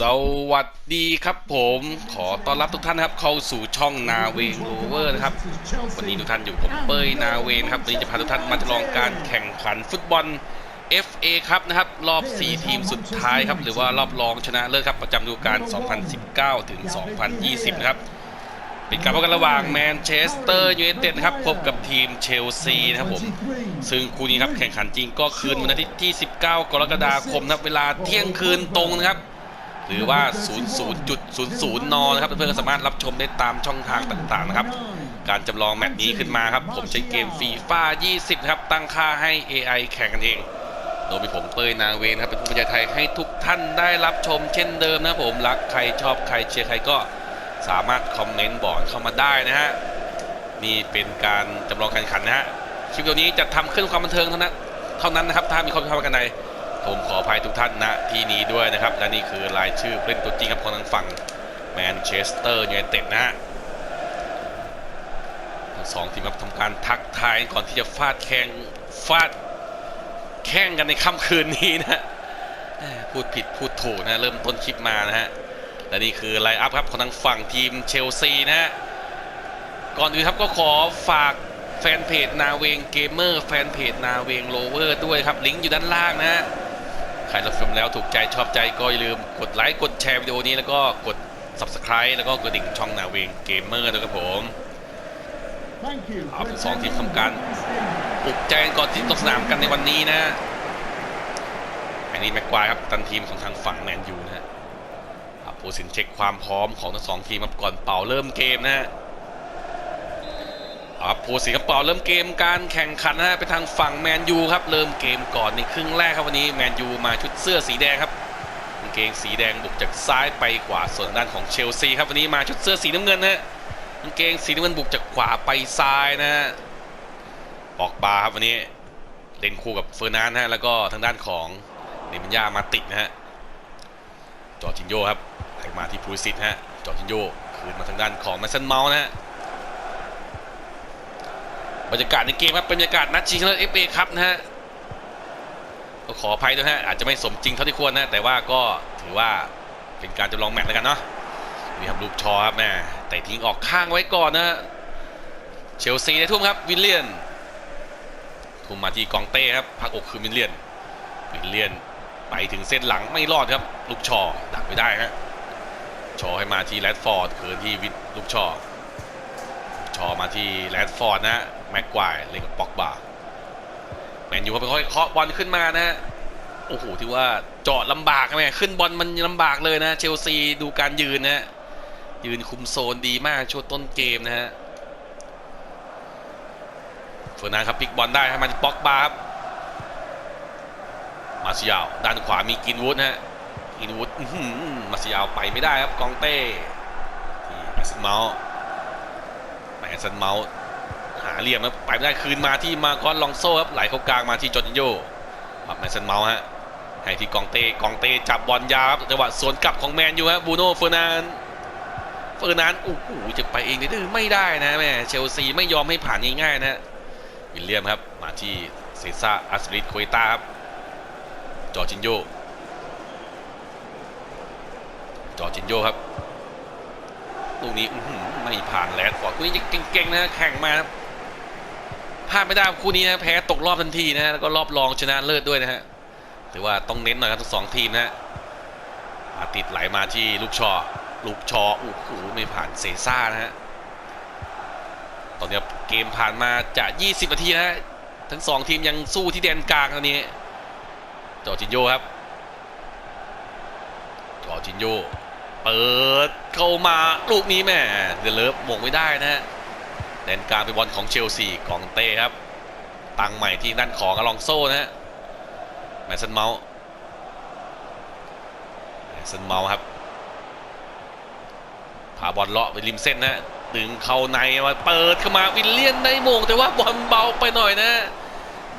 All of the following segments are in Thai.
สวัสดีครับผมขอต้อนรับทุกท่านนะครับเข้าสู่ช่องนาเวงโรเวอร์นะครับวันนี้ทุกท่านอยู่กับผมเป้ยนาเวงครับวันนี้จะพาทุกท่านมาทดลองการแข่งขันฟุตบอล FA ครับนะครับรอบ 4 ทีมสุดท้ายครับหรือว่ารอบรองชนะเลิศครับประจำฤดูกาล 2019 ถึง 2020 นะครับเป็นการพบกันระหว่างแมนเชสเตอร์ยูไนเต็ดครับพบกับทีมเชลซีนะครับผมซึ่งคู่นี้ครับแข่งขันจริงก็คืนวันอาทิตย์ที่ 19 กรกฎาคมนะครับเวลาเที่ยงคืนตรงนะครับ หรือว่า 00.00 นนะครับเพื่อนๆสามารถรับชมได้ตามช่องทางต่างๆนะครับ การจำลองแมตช์นี้ขึ้นมาครับ ผมใช้เกมฟีฟ่า20 นะครับ ตั้งค่าให้ AI แข่งกันเอง โดยมีผมเป้ยนาเวนครับ เป็นผู้บรรยายไทยให้ทุกท่านได้รับชมเช่นเดิมนะผมรักใครชอบใครเชียร์ใครก็สามารถคอมเมนต์บอกเข้ามาได้นะฮะนี่เป็นการจำลองการขันนะฮะคลิปวิดีโอนี้จะทำขึ้นความบันเทิงเท่านั้นเท่านั้นนะครับถ้ามีความผิดพลาดประกันใด ผมขออภัยทุกท่านณที่นี้ด้วยนะครับ และนี่คือรายชื่อเล่นตัวจริงครับของทางฝั่งแมนเชสเตอร์ยูไนเต็ดนะฮะทั้งสองทีมครับทำการทักทายก่อนที่จะฟาดแข่งฟาดแข่งกันในค่ำคืนนี้นะฮะพูดผิดพูดถูกนะเริ่มต้นคลิปมานะฮะและนี่คือไลน์อัพครับของทางฝั่งทีมเชลซีนะฮะก่อนอื่นครับก็ขอฝากแฟนเพจนาเวงเกมเมอร์แฟนเพจนาเวงโลเวอร์ด้วยครับลิงก์อยู่ด้านล่างนะฮะ ใครรับชมแล้วถูกใจชอบใจก็อย่าลืมกดไลค์กดแชร์วิดีโอนี้แล้วก็กด Subscribe แล้วก็กระดิ่งช่องนาเวงเกมเมอร์ด้วยครับผมเอาเป็นสองทีมทำการปลุกใจงก่อนที่ตกสนามกันในวันนี้นะอันนี้แม็กควายครับตันทีมของทางฝั่งแมนยูนะฮะอะผู้สินเช็คความพร้อมของทั้งสองทีมครับก่อนเป่าเริ่มเกมนะฮะ อ่าผู้สิงคโปร์เริ่มเกมการแข่งขันนะฮะไปทางฝั่งแมนยูครับ เริ่มเกมก่อนในครึ่งแรกครับวันนี้แมนยูมาชุดเสื้อสีแดงครับกางเกงสีแดงบุกจากซ้ายไปขวาส่วนด้านของเชลซีครับวันนี้มาชุดเสื้อสีน้ำเงินนะฮะกางเกงสีน้ำเงินบุกจากขวาไปซ้ายนะฮะปอกบาครับวันนี้เล่นคู่กับเฟอร์นันด์นะฮะแล้วก็ทางด้านของเนมินยามาติดนะฮะจอร์จินโยครับไหลมาที่พูลิสิตฮะจอร์จินโยคืนมาทางด้านของแมสเซนเมาส์นะฮะ บรรยากาศในเกมครับเป็นบรรยากาศนัดชิงชนะเลิศเอฟเอครับนะฮะก็ขออภัยด้วยนะฮะอาจจะไม่สมจริงเท่าที่ควรนะแต่ว่าก็ถือว่าเป็นการจำลองแมตช์แล้วกันเนาะนี่ครับลูกชอครับแม่แต่ทิ้งออกข้างไว้ก่อนนะฮะเชลซีได้ทุ่มครับวิลเลียน ทุ่มมาที่กองเต้ครับพักอกคือวิลเลียนวิลเลียนไปถึงเส้นหลังไม่รอดครับ ลูกชอดักไม่ได้ฮะชอให้มาที่แรดฟอร์ดคืนที่วิลลูกชอชอมาที่แรดฟอร์ดนะฮะ แม็กควายเล่นกับป็อกบาแมนยูเขาไปค่อยเคาะบอลขึ้นมานะฮะโอ้โหที่ว่าเจาะลำบากนะขึ้นบอลมันลำบากเลยนะ เชลซีดูการยืนนะฮะยืนคุมโซนดีมากช่วงต้นเกมนะฮะเฟอร์นันด์ครับพลิกบอลได้ให้มาที่ป็อกบาครับมาซิยาวด้านขวามีกินวูดนะฮะกินวูดมาซิยาวไปไม่ได้ครับกองเต้ที่แมสเมาส์แมนซันเมาส์ เหลี่ยมครับไปไม่ได้คืนมาที่มาคอนลองโซ่ครับไหลเข้ากลางมาที่จอร์จินโยครับแมนเซนเมาฮะให้ที่กองเต้กองเต้จับบอลยาวครับจังหวะสวนกลับของแมนอยู่ฮะบูโน่เฟอร์นานเฟอร์นานโอ้โหจะไปเองดื้อไม่ได้นะแม่เชลซีไม่ยอมให้ผ่านง่ายๆนะฮะวิลเลียมครับมาที่เซซ่าอัสริดโคเอต้าครับจอร์จินโยจอร์จินโยครับลูกนี้ไม่ผ่านแรดฟอร์ดคู่นี้เก่งๆนะแข่งมา พลาดไม่ได้คู่นี้นะแพ้ตกรอบทันทีนะแล้วก็รอบรองชนะเลิศด้วยนะฮะถือว่าต้องเน้นหน่อยครับทั้งสองทีมนะฮะมาติดไหลมาที่ลูกชอลูกชอโอ้โหไม่ผ่านเซซ่านะฮะตอนนี้เกมผ่านมาจะ 20นาทีนะฮะทั้งสองทีมยังสู้ที่แดนกลางตอนนี้จอจินโยครับจอจินโยเปิดเข้ามาลูกนี้แม่เดลเลิฟมงไม่ได้นะฮะ แดนกลางเป็นบอลของเชลซีกองเต้ครับ ตังใหม่ที่ด้านของอลองโซ่นะฮะแมสันเมาส์แมสันเมาส์ครับพาบอลเลาะไปริมเส้นนะดึงเข้าในมาเปิดเข้ามาวิลเลียนได้มงแต่ว่าบอลเบาไปหน่อยนะ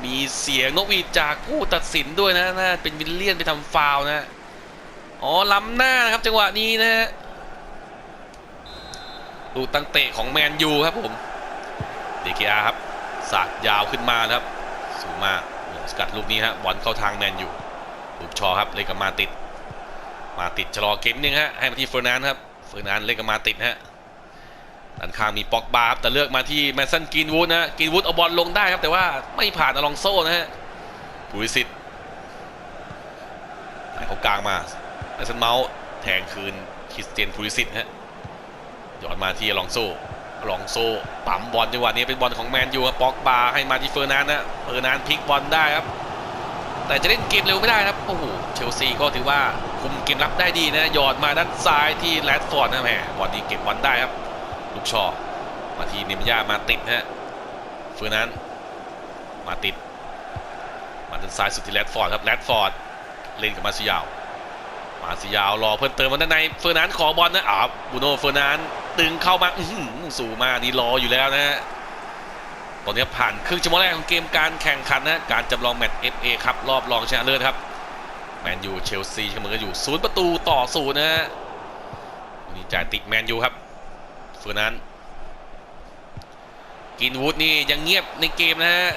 มีเสียงนกหวีดจากผู้ตัดสินด้วยนะน่าเป็นวิลเลียนไปทำฟาวนะอ๋อล้ำหน้านะครับจังหวะนี้นะฮะลูกตั้งเตะของแมนยูครับผม เดกอาครับสาดยาวขึ้นมานะครับ สูงมากสกัดลูกนี้ฮะบอลเข้าทางแมนอยู่ลูกชอครับเลยกับมาติด มาติดชะลอเกมนิดนึงฮะให้มาที่เฟอร์นันด์ครับเฟอร์นันด์เล่นกับมาติดฮะด้านข้างมีป็อกบาครับแต่เลือกมาที่แมนสันกรีนวูดนะกรีนวูดเอาบอลลงได้ครับ แต่ว่าไม่ผ่านอลองโซ่นะฮะปุริสิตให้เขากลางมาแมนสันเมาส์แทงคืนคริสเตียนปุริสิตฮะหยอดมาที่อลองโซ่ ลองโซ่ปั๊มบอลจังหวะนี้เป็นบอลของแมนยูครับปอกบาให้มาที่เฟอร์นันด์นะเฟอร์นันด์พลิกบอลได้ครับ แต่จะเล่นเกมเร็วไม่ได้ครับโอ้โหเชลซีก็ถือว่าคุมเกมรับได้ดีนะหยอดมาด้านซ้ายที่แรดฟอร์ดนะแหมบอลนี้เก็บบอลได้ครับ ลูกชอมาทีเนมย่ามาติดฮะเฟือนั้นมาติด มาด้านซ้ายสุดที่แรดฟอร์ดครับแรดฟอร์ดเล่นกับมาซิยาวมาซิยาวรอเพิ่มเติมมาด้านในเฟอร์นันด์ขอบอลนะอ้าบูโน่เฟอร์นัน ด์ตึงเข้ามาสู่มานี่รออยู่แล้วนะฮะตอนนี้ผ่านครึ่งชั่วโมงแรกของเกมการแข่งขันนะการจำลองแมตช์ FA ครับรอบรองชนะเลิศครับแมนยูเชลซีเสมอกันอยู่ศูนย์ประตูต่อศูนย์นะฮะนี่จ่ายติดแมนยูครับเฟอร์นันด์กินวูดนี่ยังเงียบในเกมนะฮะ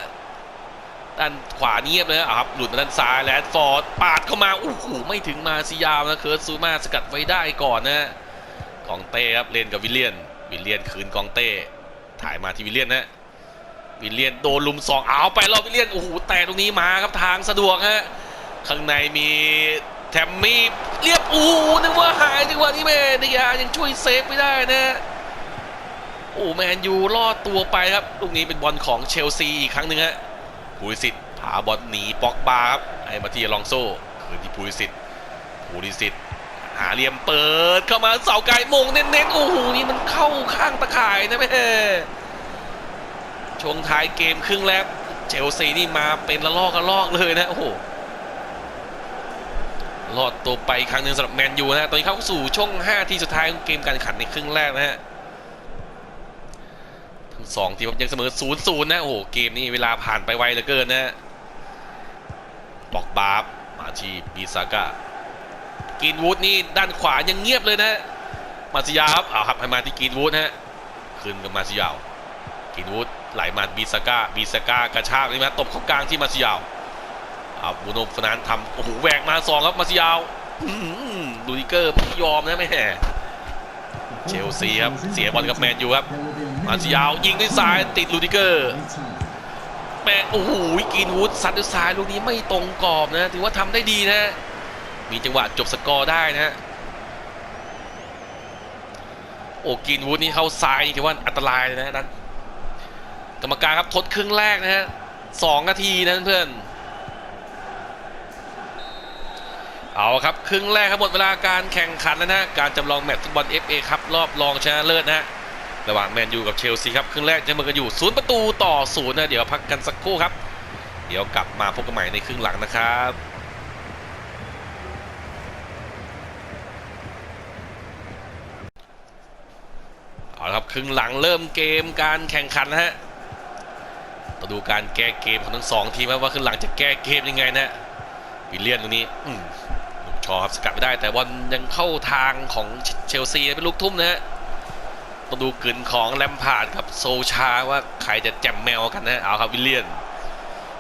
ด้านขวาเงียบเลยครับหลุดมาด้านซ้ายแลดฟอร์ดปาดเข้ามาโอ้โหไม่ถึงมาซิยาวนะเคิร์ตซูมาสกัดไว้ได้ก่อนนะ กองเต้ครับเล่นกับวิลเลียน วิลเลียนคืนกองเต้ ถ่ายมาที่วิลเลียนนะวิลเลียนโดนลุมสองเอาไปรอบวิลเลียนโอ้โหแต่ตรงนี้มาครับทางสะดวกฮะข้างในมีแทมมี่เรียบโอ้โหนึกว่าหายจังหวะนี้แม่ดิยายังช่วยเซฟไม่ได้นะโอ้แมนยูรอดตัวไปครับลูกนี้เป็นบอลของเชลซีอีกครั้งหนึ่งฮะพูริสิตพาบอลหนีป็อกบาครับให้มาที่ลองโซ่คืนที่พูริสิตพูริสิต หาเหลี่ยมเปิดเข้ามาเสาไกลมงเน้นๆโอ้โหนี่มันเข้าข้างตะข่ายนะแม่ช่วงท้ายเกมครึ่งแรกเชลซีนี่มาเป็นละลอกละลอกเลยนะโอ้โหรอดตัวไปครั้งหนึ่งสำหรับแมนยูนะฮะตอนนี้เข้าสู่ช่วง5ทีสุดท้ายของเกมการขันในครึ่งแรกนะฮะทั้งสองทีมยังเสมอ0ูนย์นะโอ้โหเกมนี้เวลาผ่านไปไวเหลือเกินนะฮะบอกบาร์บมาที่บีซาก้า กินวูดนี่ด้านขวายังเงียบเลยนะมาซิยาครับเอาครับให้มาที่กินวูดฮะคืนกับมาซิยาวกินวูดไหลมาบีสก้าบีสก้ากระชากนี่มาตบเข้ากลางที่มาซิยาวเอาบูโนฟนานทำโอ้โหแหวกมาสองครับมาซิยาวอื้อหือลูดิเกอร์ไม่ยอมนะแม่เชลซีครับเสียบอลกับแมนอยู่ครับ มาซิยาวยิงด้วยซ้ายติดลูดิเกอร์แม่โอ้โหกินวูดซัดด้วยซ้ายลูกนี้ไม่ตรงกรอบนะ ถือว่าทำได้ดีนะ มีจังหวะจบสกอร์ได้นะฮะโอ้กินวูดนี่เข้าซ้ายนี่ถือว่าอันตรายเลยนะนั้นกรรมการครับทดครึ่งแรกนะฮะสองนาทีนะเพื่อนเอาครับครึ่งแรกครับหมดเวลาการแข่งขันแล้วนะการจำลองแมตช์ฟุตบอล FA ครับรอบรองชนะเลิศนะฮะระหว่างแมนยูกับเชลซีครับครึ่งแรกจะมือกันอยู่ศูนย์ประตูต่อศูนย์นะเดี๋ยวพักกันสักครู่ครับ เดี๋ยวกลับมาพบกันใหม่ในครึ่งหลังนะครับ เอาละครับครึ่งหลังเริ่มเกมการแข่งขันนะฮะมาดูการแก้เกมของทั้งสองทีมว่าขึ้นหลังจะแก้เกมยังไงนะวิลเลียนตรงนี้ลูกชอครับสกัดไม่ได้ แต่บอลยังเข้าทางของเชลซีเป็นลูกทุ่มนะฮะต้องดูกลืนของแลมพาร์ดครับโซชาว่าใครจะแจมแมวกันนะเอาครับวิลเลียน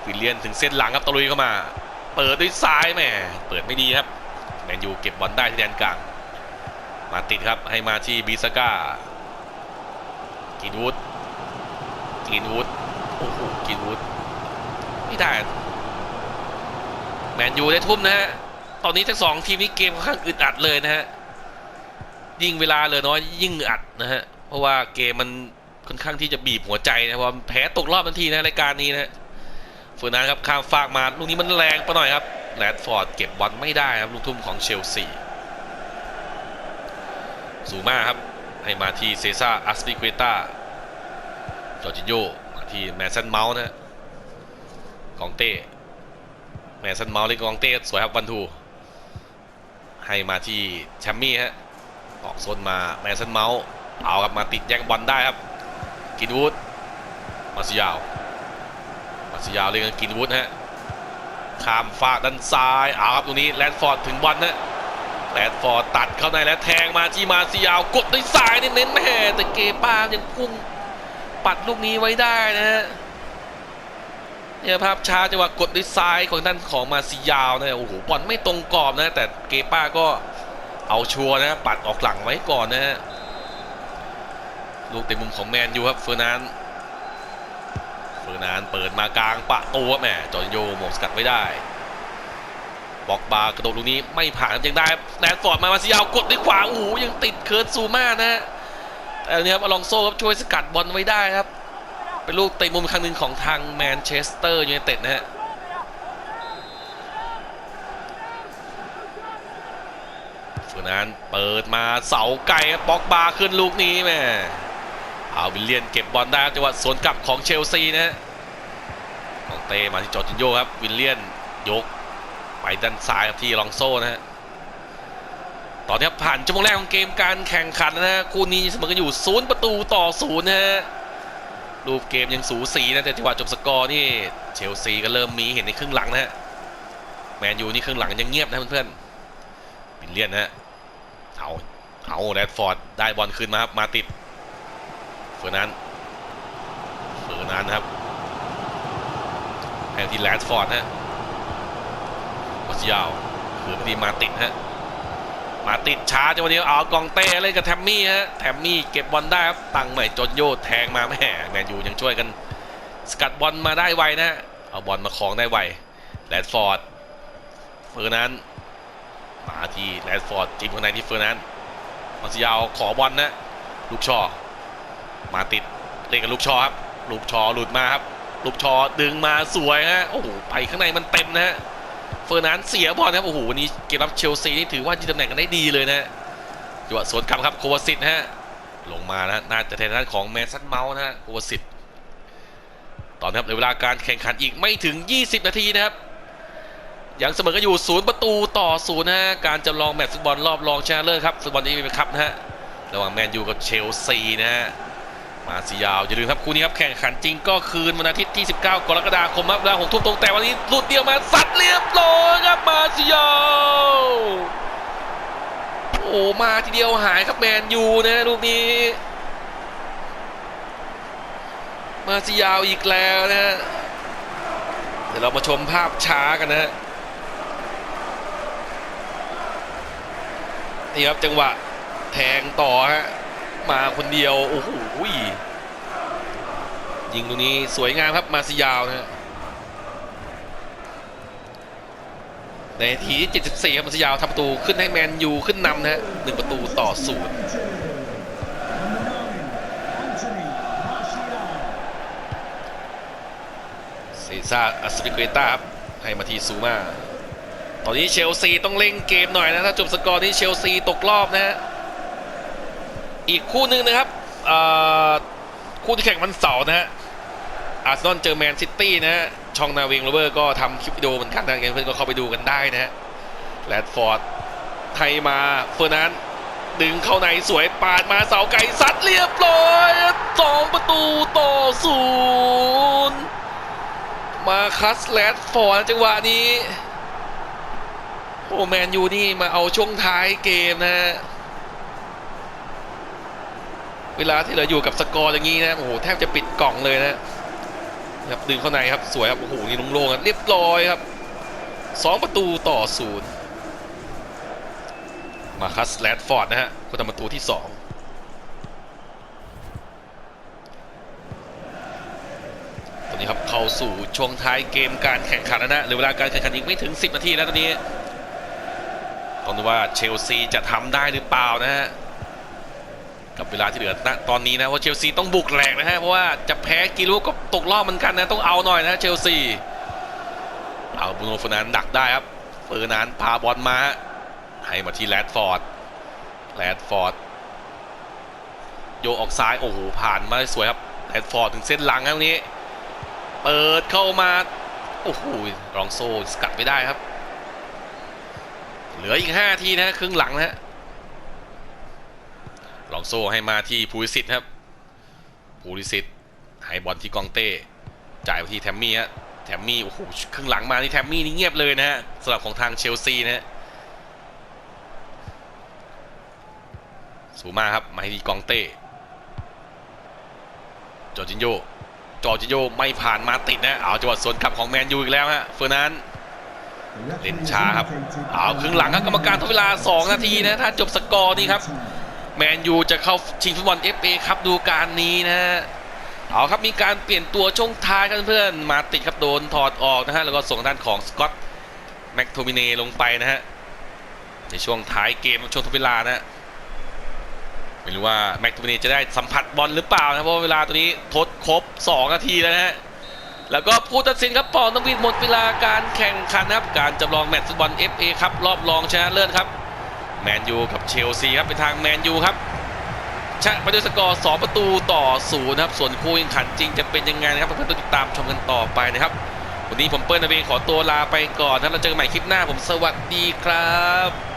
วิลเลียนถึงเส้นหลังครับตะลุยเข้ามา เปิดด้วยซ้ายแหม่เปิดไม่ดีครับแมนยูเก็บบอลได้ที่แดนกลางมาติดครับให้มาที่บิสก้า กินวูดกินวูดโอ้โหกินวูดไม่ได้แมนยูได้ทุ่มนะฮะ ตอนนี้ทั้งสองทีมนี้เกมค่อนข้างอึดอัดเลยนะฮะ ยิ่งเวลาเลยน้อยยิ่งอัดนะฮะ เพราะว่าเกมมันค่อนข้างที่จะบีบหัวใจนะเพราะแพ้ตกรอบทันทีนะรายการนี้นะเฟอร์นันครับข้ามฟากมาลูกนี้มันแรงไปหน่อยครับแรดฟอร์ดเก็บบอลไม่ได้ครับลูกทุ่มของเชลซีสูมาครับ ให้มาที่เซซ่าอัสปิเกตาจอร์จิโยที่แมนซันเมาส์นะกองเต้แมนซันเมาส์เล่นกองเต้สวยครับวันทูให้มาที่แชมมี่ฮะออกโซนมาแมนซันเมาส์เอาครับมาติดแย่งบอลได้ครับ กินวูดมาซิยาวมาซิยาวเล่นกับกินวูดฮะข้ามฟากด้านซ้ายเอาครับตรงนี้แลนฟอร์ดถึงบอลนะ แลนฟอร์ดตัดเข้าในแล้วแทงมาที่มาซิยาวกดด้วยซ้ายเน้นๆแม่แต่เกป้ายังพุ่งปัดลูกนี้ไว้ได้นะฮะเนี่ยภาพช้าจังหวะกดด้วยซ้ายของด้านของมาซิยาวนะโอ้โหบอลไม่ตรงกรอบนะ แต่เกป้าก็เอาชัวร์นะปัดออกหลังไว้ก่อนนะฮะลูกเต็มมุมของแมนยูครับเฟอร์นันเฟอร์นันเปิดมากลางปะตัวแหมจอร์นโยหมงสกัดไว้ได้ บอกบากระโดดลูกนี้ไม่ผ่านยังได้แนนฟอร์ดมามาซิยาวกดด้วยขวาโอ้โหยังติดเคิร์ดซูมานะ แต่อันนี้ครับอลองโซ่ครับช่วยสกัดบอลไว้ได้ครับ เป็นลูกเตะมุมครั้งหนึ่งของทางแมนเชสเตอร์ยูไนเต็ดนะฮะฟอร์นันเปิดมาเสาไกลครับบอกบาขึ้นลูกนี้แม่เอาวิลเลียนเก็บบอลได้จังหวะสวนกลับของเชลซีนะฮะของเตมาที่จอร์จินโยครับวิลเลียนยก ไปด้านซ้ายครับที่ลองโซ่นะฮะตอนนี้ครับผ่านชั่วโมงแรกของเกมการแข่งขันนะฮะคู่นี้เสมอกันอยู่ศูนย์ประตูต่อศูนย์นะฮะรูปเกมยังสูสีนะแต่จังหวะจบสกอร์นี่เชลซีก็เริ่มมีเห็นในครึ่งหลังนะฮะแมนยูนี่ครึ่งหลังยังเงียบนะเพื่อนๆวิลเลียนนะฮะเอาเอาแรดฟอร์ดได้บอลคืนมาครับมาติดเฟอร์นันเฟอร์นันครับให้ที่แรดฟอร์ดนะ ฮะมาซิยาวคือพอดีมาติดฮะมาติดช้าจังวะนี้เอากองเต้เล่นกับแทมมี่ฮะแทมมี่เก็บบอลได้ครับตังใหม่จนโยแทงมาแม่แมนยูยังช่วยกัน สกัดบอลมาได้ไวนะเอาบอลมาคลองได้ไวแรดฟอร์ดเฟอร์นันมาที่แรดฟอร์ดจิ้มข้างในที่เฟอร์นันมาซิยาวขอบอลนะลูกชอมาติดเล่นกับลูกชอครับลูกชอหลุดมาครับลูกชอดึงมาสวยฮะโอ้โหไปข้างในมันเต็มนะฮะ เฟอร์นันเสียบอลนะครับโอ้โหวันนี้เกมรับเชลซีนี่ถือว่ายืนตำแหน่งกันได้ดีเลยนะจังหวะสวนกลับครับโควาซิตฮะลงมานะน่าจะแทนด้านของแมนซันเมาส์นะฮะโควาซิตตอนนี้ครับเหลือเวลาการแข่งขันอีกไม่ถึง 20 นาทีนะครับยังเสมอกันอยู่ศูนย์ประตูต่อศูนย์นะฮะการจำลองแมตช์ฟุตบอลรอบรองชนะเลิศครับฟุตบอลนี้เป็นครับนะฮะระหว่างแมนยูกับเชลซีนะฮะ มาซียาวอย่าลืมครับคู่นี้ครับแข่งขันจริงก็คืนวันอาทิตย์ที่ 19 กรกฎาคมครับเวลาหกทุ่มตรงแต่วันนี้หลุดเดียวมาซัดเรียบร้อยครับมาซียาวโอ้มาทีเดียวหายครับแมนยูนะลูกนี้ มาซียาวอีกแล้วนะเดี๋ยวเรามาชมภาพช้ากันนะนี่ครับจังหวะแทงต่อฮะ มาคนเดียวโอ้โหยิงตรงนี้สวยงามครับมาซิยาวนะฮะในทีที่74 ครับมาซิยาวทำประตูขึ้นให้แมนยูขึ้นนำนะฮะหนึ่งประตูต่อศูนย์เซซ่าอัสปิเกต้าครับให้มาทีซูมาตอนนี้เชลซีต้องเล่งเกมหน่อยนะ ถ้าจบสกอร์นี้เชลซีตกรอบนะฮะ อีกคู่หนึ่งนะครับคู่ที่แข่งวันเสาร์นะฮะอาร์เซนอลเจอแมนซิตี้นะฮะช่องนาวิงโรเวอร์ก็ทำคลิปวิดีโอเหมือนกันนะเพื่อนก็เข้าไปดูกันได้นะฮะแรดฟอร์ดไทยมาเฟอร์นันด์ดึงเข้าในสวยปาดมาเสาไก่ซัดเรียบร้อยสองประตูต่อศูนย์มาคัสแลดฟอร์ดจังหวะนี้โอ้แมนยูนี่มาเอาช่วงท้ายเกมนะฮะ เวลาที่เราอยู่กับสกอร์อย่างนี้นะโอ้โหแทบจะปิดกล่องเลยนะครับดึงเข้าในครับสวยครับโอ้โหนี่โล่งๆครับเรียบร้อยครับสองประตูต่อศูนย์มาคัสแลดฟอร์ดนะฮะคนทำประตูที่สองตอนนี้ครับเข้าสู่ช่วงท้ายเกมการแข่งขันแล้วนะเหรือเวลาการแข่งขันอีกไม่ถึง 10 นาทีแล้วตอนนี้ต้องดูว่าเชลซีจะทำได้หรือเปล่านะฮะ กับเวลาที่เหลือณตอนนี้นะว่าเชลซีต้องบุกแหลกนะฮะเพราะว่าจะแพ้กี่ลูก็ตกรอบเหมือนกันนะต้องเอาหน่อยนะเชลซีเอาบูโนฟอร์นันดักได้ครับเฟอร์นันพาบอลมาให้มาที่แรดฟอร์ดแรดฟอร์ดโยออกซ้ายโอ้โหผ่านมาสวยครับแรดฟอร์ดถึงเส้นหลังครับตรงนี้ เปิดเข้ามาโอ้โหรองโซ่สกัดไม่ได้ครับ เหลืออีก 5 ทีนะครึ่งหลังนะ ฮะรองโซ่ให้มาที่ภูริสิทธิ์ครับภูริสิทธิ์ให้บอลที่กองเต้จ่ายไปที่แทมมี่ฮะแทมมี่โอ้โหครึ่งหลังมานี่แทมมี่นี่เงียบเลยนะฮะสำหรับของทางเชลซีนะฮะสูมาครับมาให้ที่กองเต้จอร์จินโยจอร์จิโยไม่ผ่านมาติดนะเอาจังหวะสวนกลับของแมนยูอีกแล้วฮะเฟอร์นันเล่นช้าครับเอาครึ่งหลังครับกรรมการทดเวลา 2 นาทีนะถ้าจบสกอร์นี้ครับ แมนยูจะเข้าชิงฟุตบอล FA ครับดูการนี้นะฮะเอาครับมีการเปลี่ยนตัวช่วงท้ายครับเพื่อนมาติดครับโดนถอดออกนะฮะแล้วก็ส่งด้านของสกอตแม็กโทมิเนลงไปนะฮะในช่วงท้ายเกมช่วงทดเวลานะฮะไม่รู้ว่าแม็กโทมิเนจะได้สัมผัสบอลหรือเปล่านะเพราะเวลาตัวนี้ทดครบ 2 นาทีแล้วนะฮะแล้วก็ผู้ตัดสินครับปอนต้องวินหมดเวลาการแข่งขันนะครับการจำลองแมตช์ฟุตบอล FA ครับรอบรองชนะเลิศครับ แมนยูกับเชลซีครับเป็นทางแมนยูครับชนะไปด้วยสกอร์2ประตูต่อศูนย์นะครับส่วนคู่แข่งขันจริงจะเป็นยังไงนะครับเพื่อนๆติดตามชมกันต่อไปนะครับ วันนี้ผมเปิ้ลนาเวงขอตัวลาไปก่อนนะเราเจอกันใหม่คลิปหน้าผมสวัสดีครับ